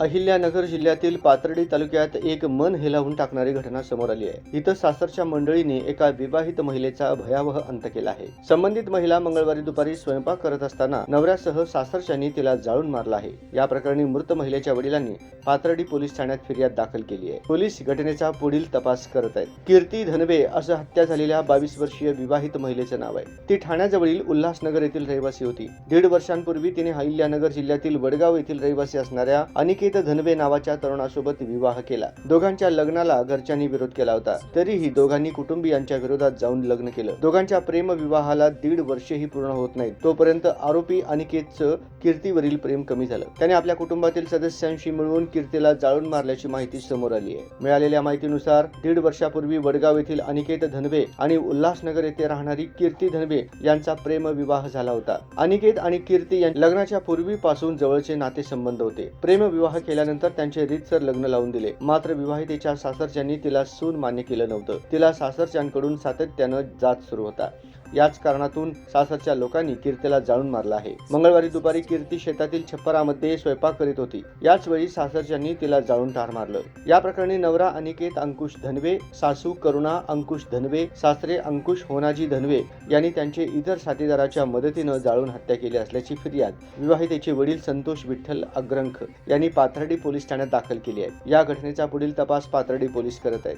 अहिल्यानगर जिल्ह्यातील पाथर्डी तालुक्यात एक मन हेलावून टाकणारी घटना समोर आली आहे. इथं सासरच्या मंडळीने एका विवाहित महिलेचा भयावह अंत केला आहे. संबंधित महिला मंगळवारी दुपारी स्वयंपाक करत असताना नवऱ्यासह सासरच्यांनी तिला जाळून मारला आहे. या प्रकरणी मृत महिलेच्या वडिलांनी पाथर्डी पोलीस ठाण्यात फिर्याद दाखल केली आहे. पोलीस घटनेचा पुढील तपास करत आहेत. कीर्ती धनवे असं हत्या झालेल्या बावीस वर्षीय विवाहित महिलेचं नाव आहे. ती ठाण्याजवळील उल्हासनगर येथील रहिवासी होती. दीड वर्षांपूर्वी तिने अहिल्यानगर जिल्ह्यातील वडगाव येथील रहिवासी असणाऱ्या अनिकेत धनवे नावाच्या तरुणासोबत विवाह केला. दोघांच्या लग्नाला घरच्यांनी विरोध केला होता. तरीही दोघांनी कुटुंबियांच्या विरोधात जाऊन लग्न केलं. दोघांच्या प्रेम विवाहाला दीड वर्षही पूर्ण होत नाही तोपर्यंत आरोपी अनिकेतचं कीर्तीवरील प्रेम कमी झालं. त्याने आपल्या कुटुंबातील सदस्यांशी मिळवून कीर्तीला जाळून मारल्याची माहिती समोर आली आहे. मिळालेल्या माहितीनुसार दीड वर्षापूर्वी वडगाव येथील अनिकेत धनवे आणि उल्हासनगर येथे राहणारी कीर्ती धनवे यांचा प्रेम विवाह झाला होता. अनिकेत आणि कीर्ती लग्नाच्या पूर्वीपासून जवळचे नातेसंबंध होते. प्रेम विवाह केल्यानंतर त्यांचे रीतसर लग्न लावून दिले. मात्र विवाहितेच्या सासरच्यांनी तिला सून मान्य केलं नव्हतं. तिला सासरच्यांकडून सातत्यानं जात सुरू होता. याच कारणातून सासरच्या लोकांनी कीर्तीला जाळून मारला आहे. मंगळवारी दुपारी कीर्ती शेतातील छप्परामध्ये स्वयंपाक करीत होती. याच वेळी सासरच्यांनी तिला जाळून ठार मारलं. या प्रकरणी नवरा अनिकेत अंकुश धनवे सासू करुणा अंकुश धनवे सासरे अंकुश होनाजी धनवे यांनी त्यांचे इतर साथीदाराच्या मदतीनं जाळून हत्या केली असल्याची फिर्याद विवाहितेचे वडील संतोष विठ्ठल अग्रंख यांनी पाथर्डी पोलीस ठाण्यात दाखल केली आहे. या घटनेचा पुढील तपास पाथर्डी पोलीस करत आहेत.